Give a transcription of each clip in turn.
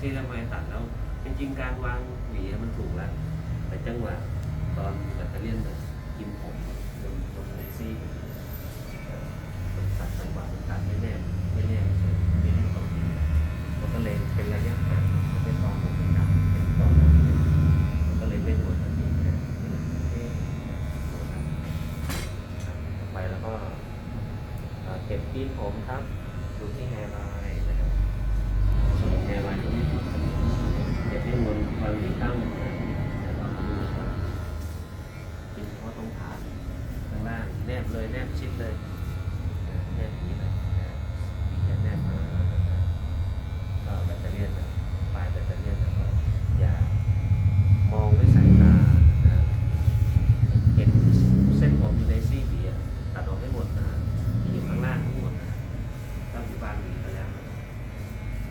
ที่ทำไมตัดแล้วจริงๆการวางหวีมันถูกแล้ว แต่จังหวะตอนแบตเตอรี่ยนน่ะกินผมบนบนเลซี่มันตัดจังหวะมันตัดไม่แน่ไม่แน่เฉยไม่แน่ตรงนี้มันก็เลยเป็นระยะห่างเป็นตอนผมเป็นดับเป็นตอนนั้นมันก็เลยไม่หมดทันทีนะเอ๊ะไปแล้วก็เก็บที่ผมครับดูที่แฮร์ไลน์นะครับแฮร์ไลน์ตรงนี้เก็บที่บนบางหลีตั้งนะเดี๋ยวเรามาดูว่าเป็นเพราะตรงฐานข้างล่างแนบเลยแนบชิดเลยนะแนบอย่างนี้เลยนะอย่าแนบมาก็แบตเตอรี่นะปลายแบตเตอรี่นะก็อย่ามองด้วยสายตานะเห็นเส้นผมอยู่ในซี่หวีอะตัดออกให้หมดนะที่อยู่ข้างล่างทั้งหมดนะต้องอยู่บางหวีไปแล้วนะ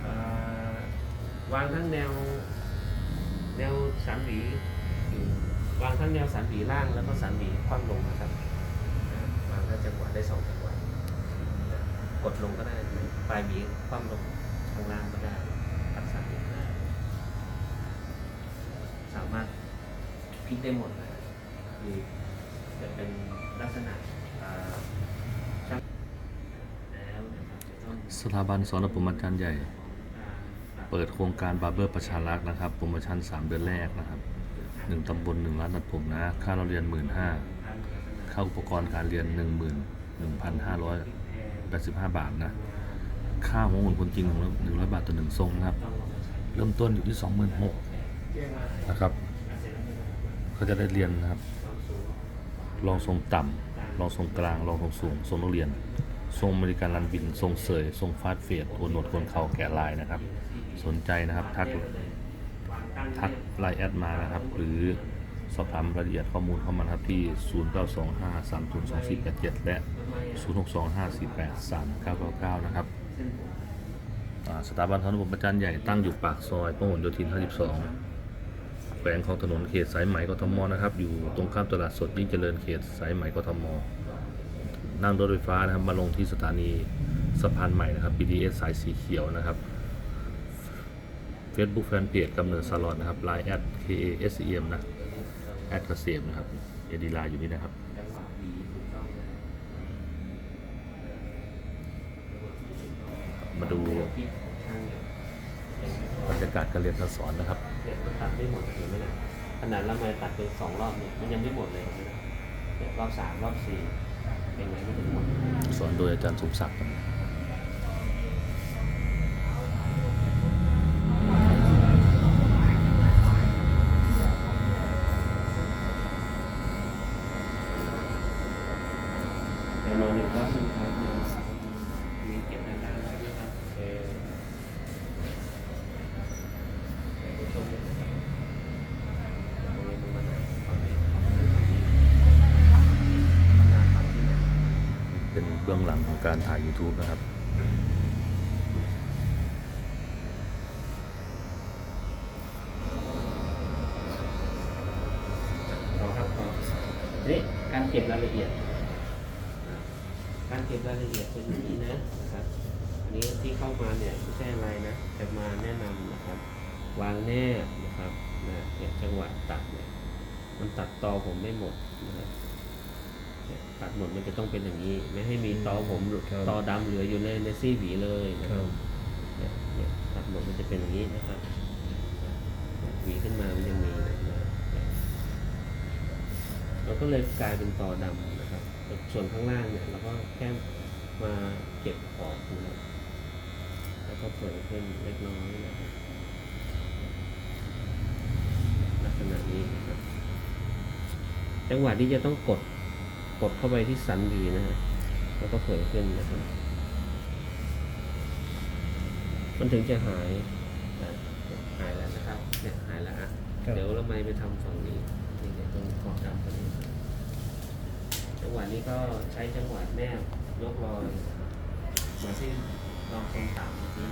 เอ่อวางทั้งแนว แนวสันห วีอยู่วางทั้งแนวสันหวีล่างแล้วก็สันหวีคว่ำลงนะครับนะวางได้จังหวะได้สองจังหวะนะกดลงก็ได้ปลายหวีคว่ำลงข้างล่างก็ได้ทักษะนี้ได้สามารถพลิกได้หมดนะคือจะเป็นลักษณะอ่าช่างแล้วนะครับจะต้องสถาบันสอนผมอาจารย์ใหญ่อ่าเปิดโครงการบาร์เบอร์ประชารักษ์นะครับ โปรโมชั่น 3 เดือนแรกนะครับ หนึ่งตำบลหนึ่งร้านตัดผมนะ ค่าเราเรียน1 5ื่นห้าค่าอุปกรณ์การเรียน1 1 1,585บห้าบาทนะ ค่าหัวหมุนคนจริงของเรา100บาทต่อหนึ่งทรงนะครับ เริ่มต้นอยู่ที่26,000นหกนะครับเขาจะได้เรียนนะครับ ลองทรงต่ำลองทรงกลางลองทรงสูงทรงนักเรียน ทรงอเมริกันรันบิน ทรงเสย ทรงฟาดเฟียดโอนหนวดคนเข่าแกะลายนะครับ สนใจนะครับทัก ทักไลน์แอดมานะครับ หรือสอบถามรายละเอียดข้อมูลเข้ามาครับที่ 0925302487 และ 0625483999 นะครับสถาบันทนบุอาจารย์ใหญ่ตั้งอยู่ปากซอยพหลโยธิน 52 แขวงของถนนเขตสายไหมกทมนะครับ อยู่ตรงข้ามตลาดสดยิ่งเจริญเขตสายไหมกทม นั่งรถไฟฟ้านะครับมาลงที่สถานีสะพานใหม่นะครับ BTS สายสีเขียวนะครับ Facebook Fanpage กำเนิดสลอดนะครับ Line แอด K A S E M นะแอดเกษมนะครับเอดีไลน์อยู่นี่นะครับจังหวะดีถูกต้องเลยมาดูที่ช่างเนี่ยเห็นไหมบรรยากาศการเรียนการสอนนะครับเนี่ยมันตัดไม่หมดเห็นไหมนะขนาดละไมตัดไปสองรอบเนี่ยมันยังไม่หมดเลยเห็นไหมนะเนี่ยรอบสามรอบสี่เป็นไงไม่ถึงหมด สอนโดยอาจารย์สมศักดิ์ แต่มาหนึ่งรอบหนึ่งครับมีเก็บนานๆใช่ไหมครับเออเดี๋ยวผู้ชมเนี่ยนะครับตรงนี้มันมาหนาฝั่งนี้ฝั่งนี้มันหนาฝั่งนี้นะ เป็นเบื้องหลังของการถ่าย YouTube นะครับต่อครับต่อนี่การเก็บรายละเอียด การเก็บรายละเอียดเป็นอย่างนี้นะนะครับอันนี้ที่เข้ามาเนี่ยไม่ใช่อะไรนะจะมาแนะนำนะครับ วางแนบนะครับนะเนี่ยจังหวะตัดเนี่ยมันตัดตอผมไม่หมดนะครับ เนี่ยตัดหมดมันจะต้องเป็นอย่างนี้ ไม่ให้มีตอผมหลุดครับ ตอดำเหลืออยู่ในในซี่หวีเลยนะคครัรับบเนี่ยเนี่ยตัดหมดมันจะเป็นอย่างนี้นะครับเนี่ยหวีขึ้นมามันยังมีนะเนี่ยเราก็เลยกลายเป็นตอดำนะครับแต่ส่วนข้างล่างเนี่ยเราก็แค่มาเก็บออกนะครับแล้วก็เปิดขึ้นเล็กน้อยนะครับลักษณะนี้นะครับ จังหวะที่จะต้องกด กดเข้าไปที่สันวีนะฮะแล้วก็เผยขึ้นนะครับมันถึงจะหายอะหายแล้วนะครับเนี่ยหายแล้วอะครับเดี๋ยวเราไม่ไปทำฝั่งนี้นี่เนี่ยตรงขอบดำตรงนี้จังหวะนี้ก็ใช้จังหวะแนบยกรอยเหมาที่ลองตรงต่ำเมื่อกี้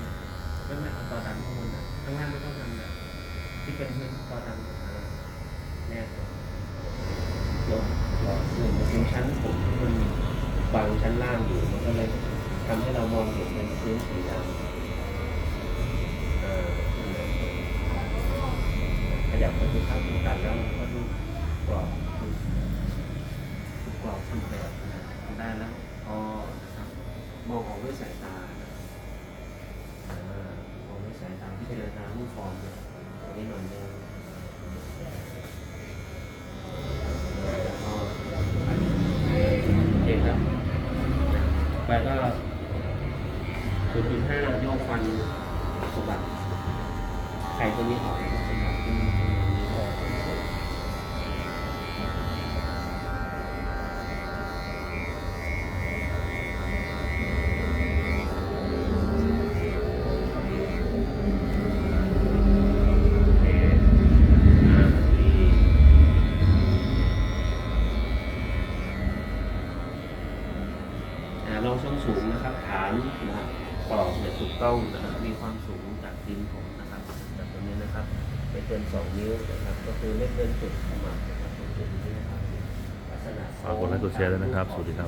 ก็ไม่เอาต่อดำข้างบนนะข้างล่างไม่ต้องทำนะที่เป็นพื้นต่อดำอ่าแนบ ลงหนึ่งมันเป็นชั้นผมมันบางชั้นล่างอยู่ มันก็เลยทำให้เรามองเห็นเป็นพื้นสีดำอ่านั่นแหละยับไปดูข้างตัดแล้วก็ดูกรอบดูกรอบทุกแบบนะได้แล้วพอมองออกด้วยสายตาอมองด้วยสายตาพิจารณารูปฟอร์มเนี่ยตรงนี้หน่อยนึงแล้วก็โอเคครับ ไปก็ศูนย์จุดห้าโยกฟันสมบัติไข่ตัวนี้ออกสมบัติ ต้องนะครับมีความสูงจากดินผมนะครับจากตรงนี้นะครับไม่เกินสองนิ้วนะครับ ก็คือไม่เกินจุดขมับนะครับตรงจุดนี้นะครับลักษณะฝากกดไลค์กดแชร์ด้วยนะครับ สวัสดีครับ